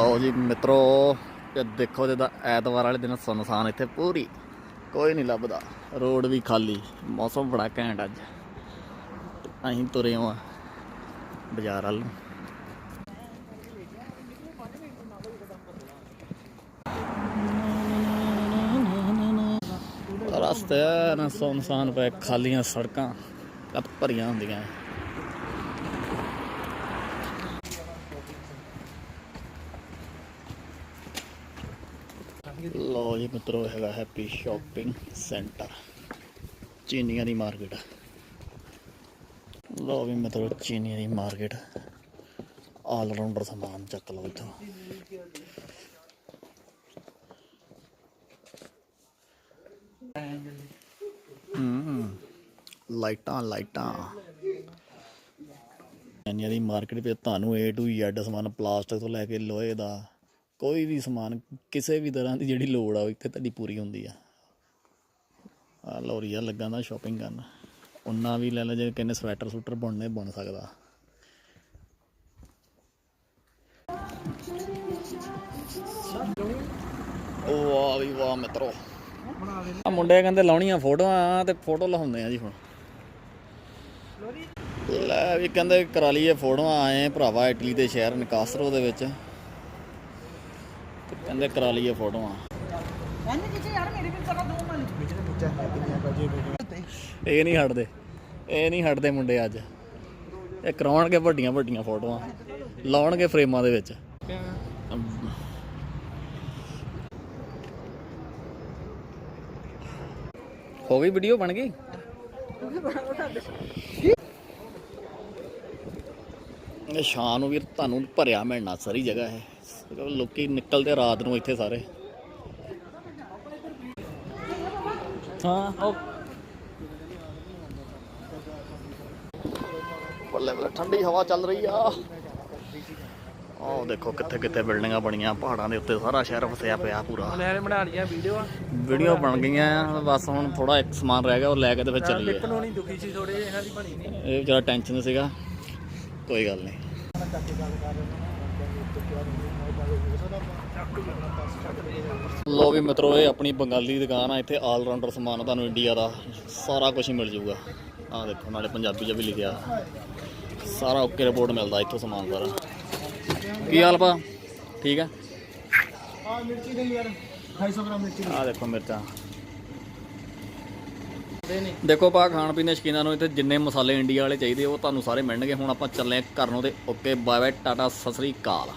ਲਓ ਜੀ ਮਿੱਤਰੋ, ਇਹ ਦੇਖੋ ਜਿਹਦਾ ਐਤਵਾਰ ਵਾਲੇ ਦਿਨ ਸੁਨਸਾਨ ਇੱਥੇ ਪੂਰੀ। ਕੋਈ ਨਹੀਂ ਲੱਭਦਾ। ਰੋਡ ਵੀ ਖਾਲੀ। ਮੌਸਮ ਬੜਾ ਘੈਂਟ ਅੱਜ। ਅਸੀਂ ਤੁਰੇ ਹਾਂ ਬਾਜ਼ਾਰ ਵੱਲ ਰਸਤੇ ਨਾ ਸੁਨਸਾਨ ਪਏ, ਖਾਲੀਆਂ ਸੜਕਾਂ, ਲੱਤ ਭਰੀਆਂ ਹੁੰਦੀਆਂ। ਲੋ ਜੀ ਮਿੱਤਰੋ, ਹੈਗਾ ਹੈਪੀ ਸ਼ਾਪਿੰਗ ਸੈਂਟਰ ਚੀਨੀਆਂ ਦੀ ਮਾਰਕੀਟ ਲੋ ਵੀ ਮਿੱਤਰੋ, ਚੀਨੀਆਂ ਦੀ ਮਾਰਕੀਟ ਆਲ ਰਾਉਂਡਰ ਸਮਾਨ ਚੱਕ ਲਓ ਇੱਥੋਂ। ਹੂੰ, ਲਾਈਟਾਂ ਲਾਈਟਾਂ। ਚੀਨੀਆਂ ਦੀ ਮਾਰਕੀਟ ਵਿੱਚ ਤੁਹਾਨੂੰ A to Z ਸਮਾਨ ਪਲਾਸਟਿਕ ਤੋਂ ਲੈ ਕੇ ਲੋਹੇ ਦਾ ਕੋਈ ਵੀ ਸਮਾਨ, ਕਿਸੇ ਵੀ ਤਰ੍ਹਾਂ ਦੀ ਜਿਹੜੀ ਲੋੜ ਆ, ਉਹ ਇੱਥੇ ਤੁਹਾਡੀ ਪੂਰੀ ਹੁੰਦੀ ਆ। ਆ ਲੋਰੀਆ ਲੱਗਾ ਨਾ ਸ਼ਾਪਿੰਗ ਕਰਨ। ਉਹਨਾਂ ਵੀ ਲੈ ਲੈ ਜੇ ਕਿੰਨੇ ਸਵੈਟਰ ਸੂਟਰ ਬਣਨੇ, ਬਣ ਸਕਦਾ। ਵਾਹ ਵੀ ਵਾਹ ਮਿੱਤਰੋ। ਆ ਮੁੰਡੇ ਕਹਿੰਦੇ ਲਾਉਣੀਆਂ ਫੋਟੋਆਂ ਤੇ ਫੋਟੋ ਲਾਉਂਦੇ ਆ ਜੀ ਹੁਣ। ਲੈ ਵੀ ਕਹਿੰਦੇ ਕਰਾ ਲਈਏ ਫੋਟੋਆਂ, ਆਏ ਭਰਾਵਾ ਇਟਲੀ ਦੇ ਸ਼ਹਿਰ, ਨਿਕਾਸਰੋ ਦੇ ਵਿੱਚ। ਕਹਿੰਦੇ ਕਰਾ ਲਈਏ ਫੋਟੋਆਂ। ਇਹ ਨਹੀਂ ਹਟਦੇ ਇਹ ਨਹੀਂ ਹਟਦੇ ਮੁੰਡੇ ਅੱਜ। ਇਹ ਕਰਾਉਣਗੇ ਵੱਡੀਆਂ ਵੱਡੀਆਂ ਫੋਟੋਆਂ ਲਾਉਣਗੇ ਫਰੇਮਾਂ ਦੇ ਵਿੱਚ। ਹੋ ਗਈ ਵੀਡੀਓ ਬਣ ਗਈ? ਇਹ ਸ਼ਾਮ ਨੂੰ ਵੀ ਤੁਹਾਨੂੰ ਭਰਿਆ ਮਿਲਣਾ ਸਾਰੀ ਜਗ੍ਹਾ ਹੈ ਲੋਕੀ ਨਿਕਲਦੇ ਰਾਤ ਨੂੰ ਇੱਥੇ ਸਾਰੇ। ਹਾਂ ਉਹ ਬੱਲੇ ਬੱਲੇ ਠੰਡੀ ਹਵਾ ਚੱਲ ਰਹੀ ਆ। ਆਹ ਦੇਖੋ ਕਿੱਥੇ ਕਿੱਥੇ ਬਿਲਡਿੰਗਾਂ ਬਣੀਆਂ ਪਹਾੜਾਂ ਦੇ ਉੱਤੇ ਸਾਰਾ ਸ਼ਹਿਰ ਵਸਿਆ ਪਿਆ ਪੂਰਾ। ਲੈ ਬਣਾ ਲਈਆਂ ਵੀਡੀਓ ਵੀਡੀਓ ਬਣ ਗਈਆਂ ਆ, ਬਸ ਹੁਣ ਥੋੜਾ ਇੱਕ ਸਮਾਨ ਰਹਿ ਗਿਆ ਉਹ ਲੈ ਕੇ ਤੇ ਫਿਰ ਚੱਲੀਏ। ਲਿਪਨ ਹੋਣੀ ਦੁਖੀ ਸੀ ਥੋੜੇ ਇਹਨਾਂ ਦੀ ਬਣੀ ਨਹੀਂ। ਇਹ ਵਿਚਾਰਾ ਟੈਨਸ਼ਨ ਸੀਗਾ। ਕੋਈ ਗੱਲ ਨਹੀਂ। ਲੋ ਵੀ ਮਿੱਤਰੋ ਇਹ ਆਪਣੀ ਬੰਗਾਲੀ ਦੁਕਾਨ ਆ ਇੱਥੇ ਆਲ ਰਾਉਂਡਰ ਸਮਾਨ ਤੁਹਾਨੂੰ ਇੰਡੀਆ ਦਾ ਸਾਰਾ ਕੁਝ ਮਿਲ ਜਾਊਗਾ। ਆਹ ਦੇਖੋ ਨਾਲੇ ਪੰਜਾਬੀ 'ਚ ਵੀ ਲਿਖਿਆ। ਸਾਰਾ ਓਕੇ ਰਿਪੋਰਟ ਮਿਲਦਾ ਇੱਥੋਂ ਸਮਾਨ ਸਾਰਾ। ਕੀ ਹਾਲ ਪਾ ਠੀਕ ਆ? ਆ ਮਿਰਚੀ ਦੇ ਯਾਰ 250 ਗ੍ਰਾਮ ਮਿਰਚੀ ਆਹ ਦੇਖੋ ਮਿਰਚਾਂ। ਦੇ ਨੇ। ਦੇਖੋ ਪਾ ਖਾਣ ਪੀਣ ਦੇ ਸ਼ਕੀਨਾਂ ਨੂੰ ਇੱਥੇ ਜਿੰਨੇ ਮਸਾਲੇ ਇੰਡੀਆ ਵਾਲੇ ਚਾਹੀਦੇ ਉਹ ਤੁਹਾਨੂੰ ਸਾਰੇ ਮਿਲਣਗੇ। ਹੁਣ ਆਪਾਂ ਚੱਲੇ ਹਾਂ ਘਰ ਨੂੰ ਤੇ ਓਕੇ ਬਾਏ ਬਾਏ ਟਾਟਾ ਸਸਰੀ ਕਾਲ